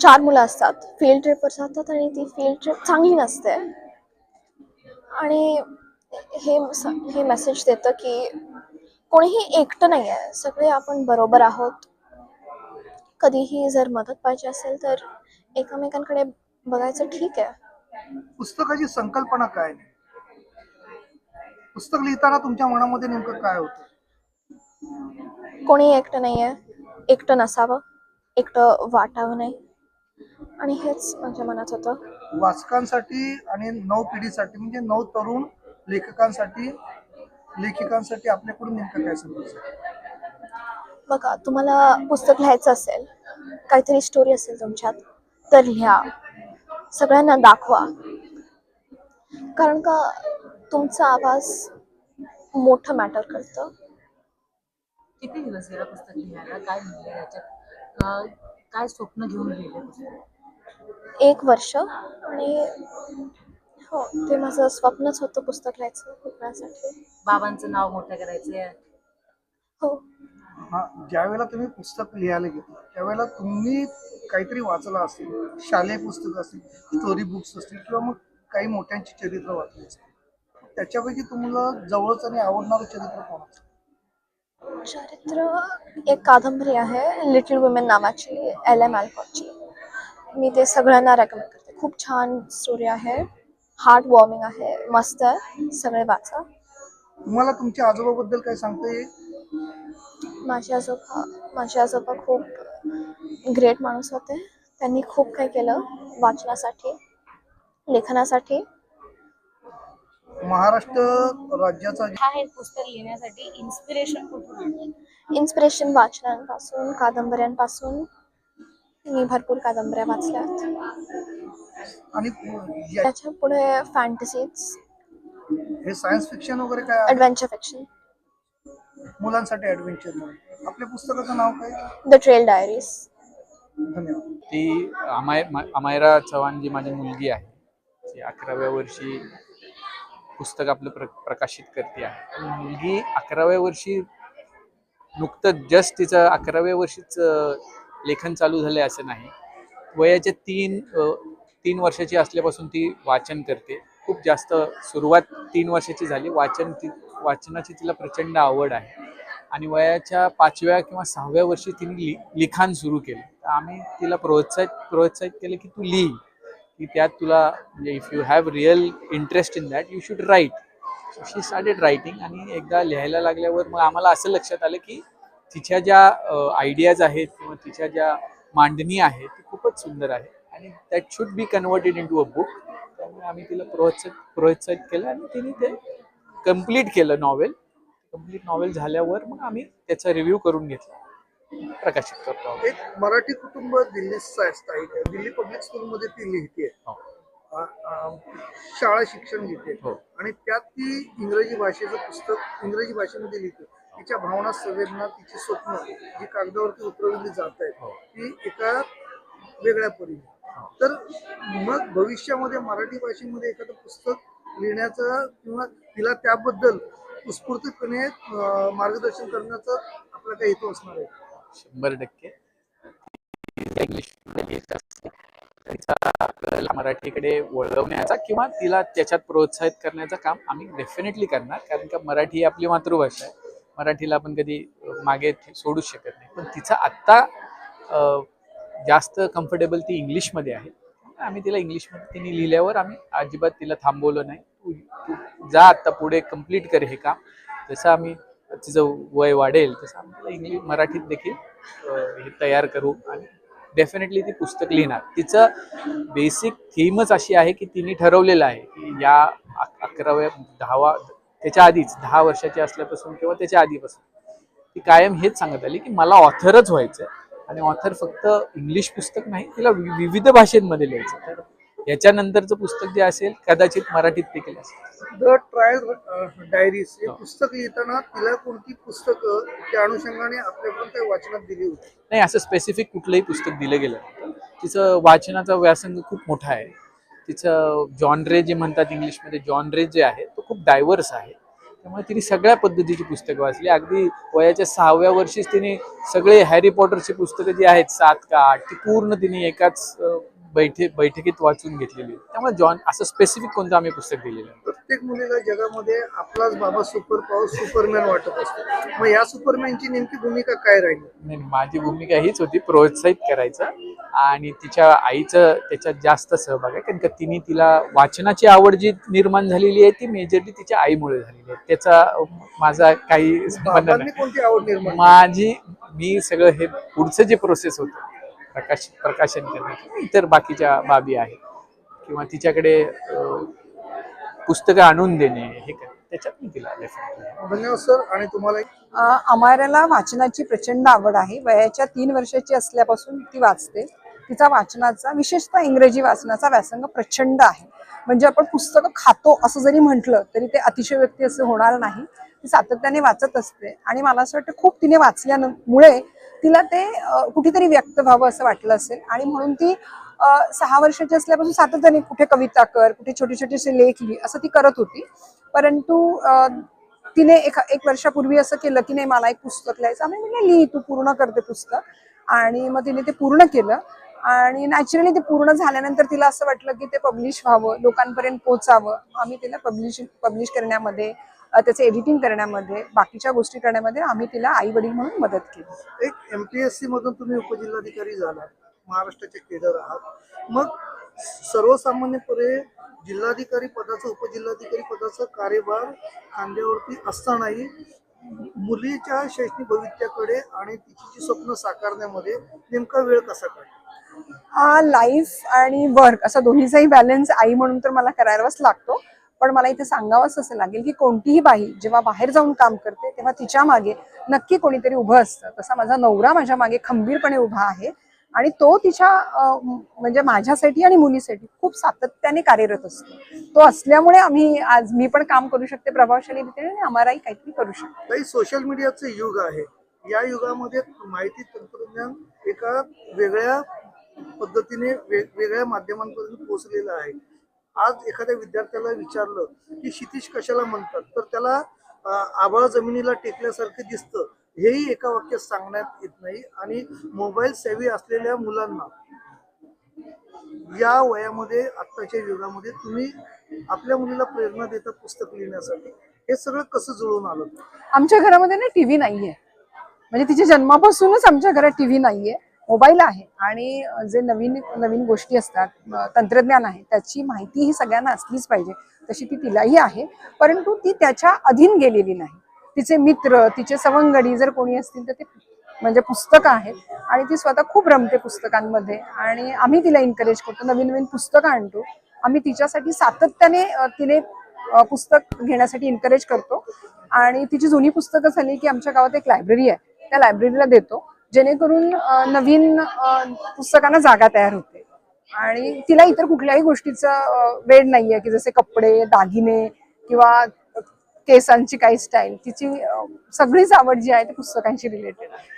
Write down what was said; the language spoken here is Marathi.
चार मुलं असतात. फील्ड ट्रिपवर जातात आणि ती फील्ड ट्रिप चांगली नसते. आणि हे हे मेसेज देतं की कोणीही एकटं नाही आहे सगळे आपण बरोबर आहोत. कधीही जर मदत पाहिजे असेल तर एकमेकांकडे बघायचं ठीक आहे. पुस्तकाची संकल्पना काय पुस्तक लिहिताना तुमच्या मनामध्ये नेमकं काय होतं? कोणी एकटं नाही आहे एकटं नसावं. एकटं वाटावं नाही. आणि हेच माझ्या मनात होतं. वाचकांसाठी आणि नऊ पिढीसाठी म्हणजे नऊ तरुण लेखकांसाठी लेखिकांसाठी आपल्याकडून नेमकं काय संदेश आहे? बघा तुम्हाला पुस्तक लिहायचं असेल काहीतरी स्टोरी असेल तुमच्यात तर लिहा. सगळ्यांना दाखवा. कारण का तुमचा आवाज मोठं मॅटर करतं. किती दिवस गेला पुस्तक लिहायला? काय लिहिले याच्यात? काय स्वप्न घेऊन लिहिले पुस्तक एक वर्ष. आणि हो ते माझं स्वप्नच होतं पुस्तक लिहायचं बाबांचं नाव मोठं करायचं हो. हा ज्यावेळेला तुम्ही पुस्तक लिहायला घेतलं त्यावेळेला तुम्ही काहीतरी वाचलं असेल शालेय पुस्तकं असतील स्टोरी बुक्स असतील किंवा मग काही मोठ्यांची चरित्र वाचली असतील त्याच्यापैकी तुम्हाला जवळच आणि आवडणारं चरित्र कोणाचं चरित्र एक कादंबरी आहे लिटिल वुमेन नावाची एल एम अल्कॉटची मी ते सगळ्यांना रेकमेंड करते. खूप छान स्टोरी आहे. हार्ट वॉर्मिंग आहे. मस्त आहे. सगळे वाचा. तुम्हाला तुमच्या आजोबाबद्दल काय सांगता येईल? माझे आजोबा माझे आजोबा खूप ग्रेट माणूस होते. त्यांनी खूप काही केलं वाचनासाठी लेखनासाठी. महाराष्ट्र राज्याचा हा हे पुस्तक लिहिण्यासाठी इन्स्पिरेशन कुठून इन्स्पिरेशन वाचनांपासून कादंबऱ्यांपासून. मी भरपूर कादंबऱ्या वाचल्यात. आणि या- त्याच्या पुढे फॅन्टसीज हे सायन्स फिक्शन वगैरे काय आहे? ॲडव्हेंचर फिक्शन मुलांसाठी ऍडव्हेंचर म्हणून. आपल्या पुस्तकाचं नाव काय? द ट्रेल डायरीज धन्यवाद. ती अमाय मा- अमायरा चव्हाण जी माझी मुलगी आहे. ती अकराव्या वर्षी पुस्तक आपलं प्र प्रकाशित करते आहे. पण मुलगी अकराव्या वर्षी नुकतंच जस्ट तिचं अकराव्या वर्षीच लेखन चालू झालं आहे असं नाही. वयाच्या तीन तीन वर्षाची असल्यापासून ती वाचन करते. खूप जास्त सुरुवात तीन वर्षाची झाली. वाचन ती वाचनाची तिला प्रचंड आवड आहे. आणि वयाच्या पाचव्या किंवा सहाव्या वर्षी तिने लि लिखाण सुरू केलं. तर आम्ही तिला प्रोत्साहित प्रोत्साहित केलं की तू लिही. की त्यात तुला म्हणजे if you have real interest in that you should write she started writing आणि एकदा लिहायला लागल्यावर मग आम्हाला असं लक्षात आलं की तिच्या ज्या आयडियाज आहेत किंवा तिच्या ज्या मांडणी आहेत ती खूपच सुंदर आहे. आणि that should be converted into a book त्यामुळे आम्ही तिला प्रोत्साहित प्रोत्साहित केलं आणि तिने ते कंप्लीट केलं नॉवेल कंप्लीट नॉवेल झाल्यावर मग आम्ही त्याचा रिव्ह्यू करून घेतला. प्रकाशित करतो. एक मराठी कुटुंब दिल्ली स्थायिक आहे दिल्ली पब्लिक स्कूलमध्ये ती लिहिते हो. शाळा शिक्षण घेते हो. आणि त्यात ती इंग्रजी भाषेचं पुस्तक इंग्रजी भाषेमध्ये लिहिते तिच्या भावना संवेदना तिची स्वप्न जी कागदावरती उतरवली जात आहेत हो. ती एका वेगळ्या परीने तर मग भविष्यामध्ये मराठी भाषेमध्ये एखादं पुस्तक लिहिण्याचं किंवा तिला त्याबद्दल उत्स्फूर्तपणे मार्गदर्शन करण्याचं आपला काही हेतू असणार आहे शंभर टक्के. इंग्लिश मराठीकडे वळवण्याचा किंवा तिला त्याच्यात प्रोत्साहित करण्याचं काम आम्ही डेफिनेटली करणार. कारण का मराठी ही आपली मातृभाषा आहे. मराठीला आपण कधी मागे सोडूच शकत नाही. पण तिचा आत्ता जास्त कम्फर्टेबल ती इंग्लिशमध्ये आहे. आम्ही तिला इंग्लिशमध्ये तिने लिहिल्यावर आम्ही अजिबात तिला थांबवलं नाही. तू जा आत्ता पुढे कंप्लीट कर हे काम. जसं आम्ही तिचं वय वाढेल तसं आम्ही इंग्लिश मराठीत देखील हे तयार करू आणि डेफिनेटली ती पुस्तक लिहिणार. तिचं बेसिक थीमच अशी आहे की तिने ठरवलेलं आहे की या अकराव्या दहावा त्याच्या आधीच दहा वर्षाची असल्यापासून किंवा त्याच्या आधीपासून ती कायम हेच सांगत आली की मला ऑथरच व्हायचं आणि ऑथर फक्त इंग्लिश पुस्तक नाही तिला वि- विविध भाषेमध्ये लिहायचं तर याच्यानंतरचं पुस्तक जे असेल कदाचित मराठीत देखील असेल. द ट्रायल डायरीज हे पुस्तक लिहिताना तिला कोणती पुस्तकं त्या अनुषंगाने आपल्याकडून वाचनात दिली होती? नाही असं स्पेसिफिक कुठलंही पुस्तक दिलं गेलं. तिचं वाचनाचा व्यासंग खूप मोठा आहे. तिचं जॉनरे जे म्हणतात इंग्लिशमध्ये जॉनरे जे आहे तो खूप डायव्हर्स आहे. त्यामुळे तिने सगळ्या पद्धतीची पुस्तकं वाचली. अगदी वयाच्या सहाव्या वर्षीच तिने सगळे हॅरी पॉटरची पुस्तकं जी आहेत सात का आठ ती पूर्ण तिने एकाच बैठे बैठकीत वाचून घेतलेली आहे. त्यामुळे जॉन असं स्पेसिफिक कोणतं आम्ही पुस्तक दिलेलं नाही. प्रत्येक मुलीला जगामध्ये आपलाच बाबा सुपर पॉवर सुपरमॅन वाटत असतो मग या सुपरमॅनची नेमकी भूमिका काय राहिली नाही माझी भूमिका हीच होती प्रोत्साहित करायचं आणि तिच्या आईचं त्याच्यात जास्त सहभाग आहे कारण का तिने तिला वाचनाची आवड जी निर्माण झालेली आहे ती मेजरली तिच्या आईमुळे झालेली आहे त्याचा माझा काही संबंध नाही कोणती आवड निर्माण? माझी मी सगळं हे पुढचं जे प्रोसेस होतं प्रकाश प्रकाशन करण्याची इतर बाकीच्या बाबी आहेत. किंवा तिच्याकडे पुस्तकं आणून देणे हे करणे त्याच्यात मी तिला धन्यवाद सर. आणि तुम्हाला अमायराला वाचनाची प्रचंड आवड आहे. वयाच्या तीन वर्षाची असल्यापासून ती वाचते. तिचा वाचनाचा विशेषतः इंग्रजी वाचनाचा व्यासंग प्रचंड आहे. म्हणजे आपण पुस्तकं खातो असं जरी म्हटलं तरी ते अतिशयोक्ती असं होणार नाही. ती सातत्याने वाचत असते. आणि मला असं वाटतं खूप तिने वाचल्यामुळे तिला ते कुठेतरी व्यक्त व्हावं असं वाटलं असेल. आणि म्हणून ती सहा वर्षाची असल्यापासून सातत्याने कुठे कविता कर कुठे छोटे छोटेसे लेख लिही असं ती करत होती. परंतु तिने एक एक वर्षापूर्वी असं केलं की नाही मला एक पुस्तक लिहायचं. आम्ही म्हणजे लिही तू पूर्ण करते पुस्तक. आणि मग तिने ते पूर्ण केलं. आणि नॅचरली ते पूर्ण झाल्यानंतर तिला असं वाटलं की ते पब्लिश व्हावं लोकांपर्यंत पोहोचावं. आम्ही तिला पब्लिश पब्लिश करण्यामध्ये त्याचं एडिटिंग करण्यामध्ये बाकीच्या गोष्टी करण्यामध्ये आम्ही तिला आई वडील म्हणून मदत केली. एक एमपीएससी मधून तुम्ही उपजिल्हाधिकारी झाला महाराष्ट्राचे केडर आहात. मग सर्वसामान्यपणे जिल्हाधिकारी पदाचं उपजिल्हाधिकारी पदाचा कार्यभार खांद्यावरती असतानाही मुलीच्या शैक्षणिक भविष्याकडे आणि तिची जी स्वप्न साकारण्यामध्ये नेमका वेळ कसा काढला? हा लाईफ आणि वर्क असा दोन्हीचाही बॅलन्स आई म्हणून तर मला करायलाच लागतो. पण मला इथे सांगावंच असं लागेल की कोणतीही बाई जेव्हा बाहेर जाऊन काम करते तेव्हा तिच्यामागे नक्की कोणीतरी उभं असतं. तसा माझा नवरा माझ्या मागे खंबीरपणे उभा आहे आणि तो तिच्या म्हणजे माझ्यासाठी आणि मुलीसाठी खूप सातत्याने कार्यरत असतो. तो असल्यामुळे आम्ही आज मी पण काम करू शकते प्रभावशाली रीतीने आणि आम्हालाही काहीतरी करू शकतो. सोशल मीडियाचं युग आहे. या युगामध्ये माहिती तंत्रज्ञान एका वेगळ्या पद्धतीने वेगवेगळ्या माध्यमांपर्यंत पोहोचलेलं आहे. आज एखाद्या विद्यार्थ्याला विचारलं की क्षितिज कशाला म्हणतात? तर त्याला अं, आभाळ जमिनीला टेकल्यासारखं दिसतं. हेही एका वाक्यात सांगण्यात येत नाही. आणि मोबाईल सेवी असलेल्या मुलांना या वयामध्ये आत्ताच्या युगामध्ये तुम्ही आपल्या मुलीला प्रेरणा देता पुस्तक लिहिण्यासाठी. हे सगळं कसं जुळून आलं? आमच्या घरामध्ये ना टीव्ही नाहीये. म्हणजे तिच्या जन्मापासूनच आमच्या घरात टीव्ही नाहीये. मोबाईल आहे आणि जे नवीन नवीन गोष्टी असतात तंत्रज्ञान आहे त्याची माहिती ही सगळ्यांना असलीच पाहिजे. तशी ती तिलाही आहे परंतु ती त्याच्या अधीन गेलेली नाही. तिचे मित्र तिचे सवंगडी जर कोणी असतील तर ते म्हणजे पुस्तकं आहेत आणि ती स्वतः खूप रमते पुस्तकांमध्ये आणि आम्ही तिला एनकरेज करतो नवीन नवीन पुस्तकं आणतो. आम्ही तिच्यासाठी सातत्याने तिने पुस्तक घेण्यासाठी एनकरेज करतो. आणि तिची जुनी पुस्तकं झाली की आमच्या गावात एक लायब्ररी आहे. त्या लायब्ररीला देतो. जेणेकरून नवीन पुस्तकांना जागा तयार होते. आणि तिला इतर कुठल्याही गोष्टीचा वेळ नाहीये की जसे कपडे दागिने किंवा केसांची काही स्टाईल तिची सगळीच आवड जी आहे ती पुस्तकांशी रिलेटेड आहे.